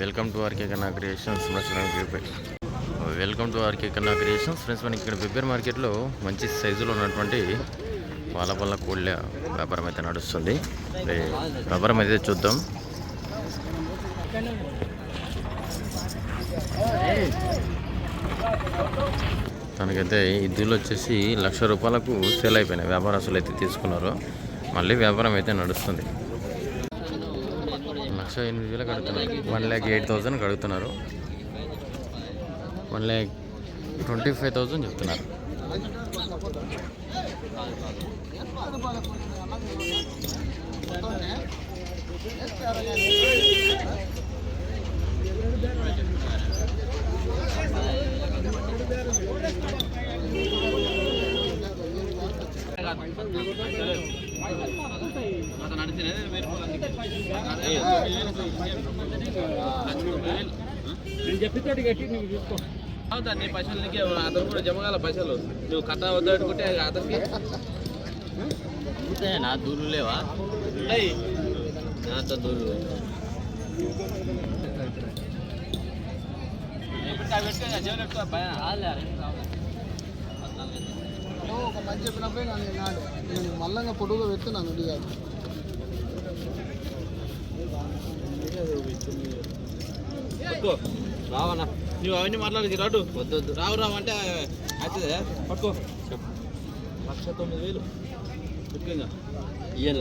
Welcome to RK Kanna creations welcome to RK Kanna creations friends మనకి ఇక్కడ బిబ్బర్ మార్కెట్లో మంచి సైజులో ఉన్నటువంటి పాల పళ్ళ కోళ్ళ వ్యాపారం అయితే నడుస్తుంది. వ్యాపారం అయితే చూద్దాం. తనకైతే ఇద్దులు వచ్చేసి లక్ష రూపాయలకు సేల్ అయిపోయినాయి. వ్యాపారస్తులు అయితే తీసుకున్నారు. మళ్ళీ వ్యాపారం అయితే నడుస్తుంది. లక్ష ఎనిమిది వేలు కడుతున్నారు. One lakh eight thousand కడుగుతున్నారు. One lakh twenty five thousand చెప్తున్నారు. అవుతా నీ పైసలు నీకే. అతను కూడా జమ కాల పైసలు. నువ్వు కట్ట వద్దనుకుంటే అతనికి నా దూరు లేవా నాతో దూరు ఒక మంచి చెప్పినప్పుడే నన్ను నాడు నేను మల్లంగా పొడుగుగా పెడుతున్నాను కాదు పట్టుకో. రావన్నా. నువ్వు అవన్నీ మాట్లాడేది రాడు వద్దు వద్దు. రావు రావు అంటే అవుతుంది పట్టుకో. లక్ష తొమ్మిది వేలు. ముఖ్యంగా. ఇయ్యాల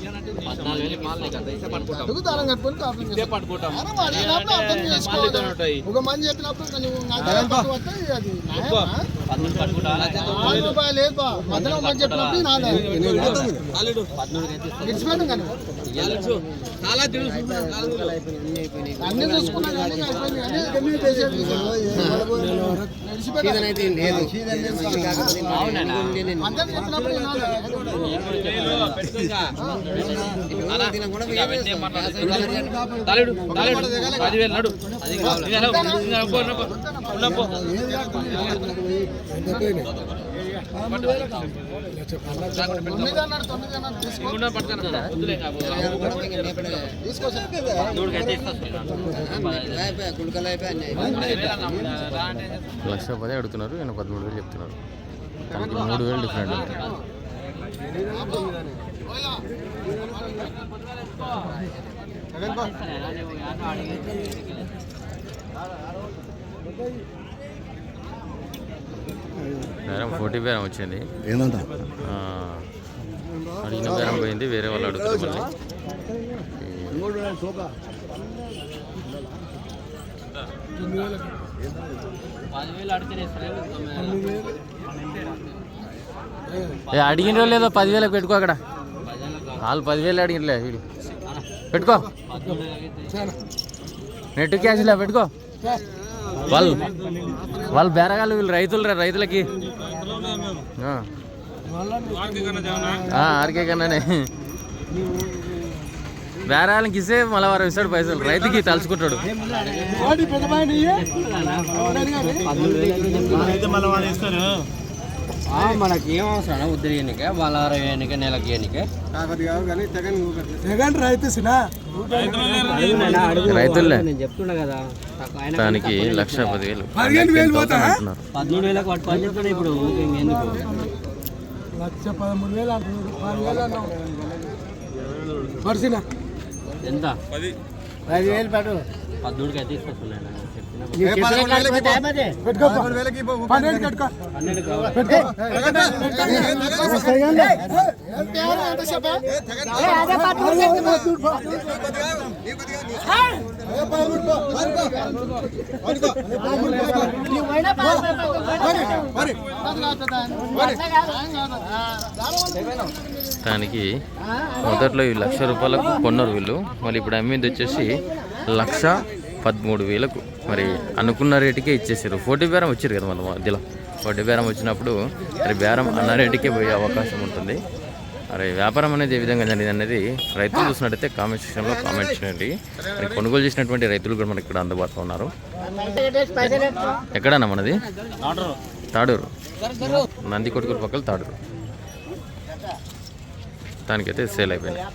పద్నాలుగు వేలు మాల్ నీకు అంత ఇస్తే. పట్టుకుంటాం అడుగు దారం కట్టుకొని కాపురం ఇస్తే. చేస్తాను. పట్టుకుంటాం. అరే వాడు అన్నప్పుడు అర్థం మాల్ చేసుకోవాలి. ఇతను ఉంటాయి. ఒక మంచి చెప్పినప్పుడు నువ్వు నా దగ్గర పట్టు వస్తే అది న్యాయమా? పద్నాలుగు పట్టుకుంటా లక్ష తొమ్మిది నాలుగు వేలు రూపాయలు లేదు బా. మధ్యలో ఒక చెప్పినప్పుడు నాది కానీ. అన్ని చూసుకున్నా కానీ చెప్పినప్పుడు పదివేలు నడు. లక్ష పదే అడుగుతున్నారు నేను పదమూడు వేలు చెప్తున్నారు. మూడు వేలు డిఫరెంట్ ఉంది. బేరం ఫోర్టీ బేరం వచ్చింది. అడిగిన బేరం పోయింది వేరే వాళ్ళు అడుగుతారు మళ్ళీ. పదివేలు అడిగితే ఏ అడిగిన లేదో పదివేలకు పెట్టుకో అక్కడ. వాళ్ళు పదివేలు అడిగినలే వీడు. పెట్టుకో. నెట్ క్యాష్లా పెట్టుకో. వాళ్ళు వాళ్ళు బేరగాళ్ళు వీళ్ళు రైతులు రా రైతులకి. ఆ. ఆ, ఆర్కే కన్నానే. బేరాలకి ఇస్తే మళ్ళీ వారు ఇస్తాడు పైసలు రైతుకి తలుచుకుంటాడు. మనకి ఏం అవసరం? ఉద్దరి ఎన్నిక బలారం ఎన్నిక నెలకి ఎన్నిక. రైతులే నేను చెప్తున్నా కదా. దానికి లక్ష పదివేలు. పదమూడు వేలకు పట్టుకొని చెప్తున్నా ఇప్పుడు ఎందుకు? లక్ష పదమూడు వేలు అంటున్నాడు ఎంత? పదివేలు పెట్టు. అయితే తీసుకొస్తున్నాను దానికి మొదట్లో ఈ లక్ష రూపాయలకు కొన్నారు వీళ్ళు మళ్ళీ ఇప్పుడు అమ్మింది వచ్చేసి లక్ష పదమూడు వేలకు మరి అనుకున్న రేటుకే ఇచ్చేసారు. ఫోర్టీ బేరం వచ్చారు కదా మన మధ్యలో. ఫోర్టీ బేరం వచ్చినప్పుడు మరి బేరం అన్న రేటుకే పోయే అవకాశం ఉంటుంది. మరి వ్యాపారం అనేది ఏ విధంగా జరిగింది అనేది రైతులు చూసినట్టయితే కామెంట్ సెక్షన్లో కామెంట్ చేయండి. మరి కొనుగోలు చేసినటువంటి రైతులు కూడా మనకి ఇక్కడ అందుబాటులో ఉన్నారు. ఎక్కడన్నా మనది? తాడూరు. నంది కొట్టుకుల పక్కల తాడూరు. దానికైతే సేల్ అయిపోయినాయి.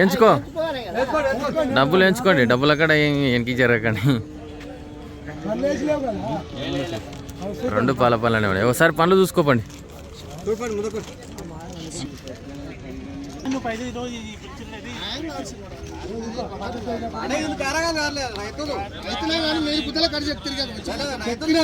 ఎంచుకో. డబ్బులు ఎంచుకోండి. డబ్బులు అక్కడ ఎనికి జరగకండి. రెండు పాల పాలనే ఉన్నాయి. ఒకసారి పనులు చూసుకోపండి. రైతులే.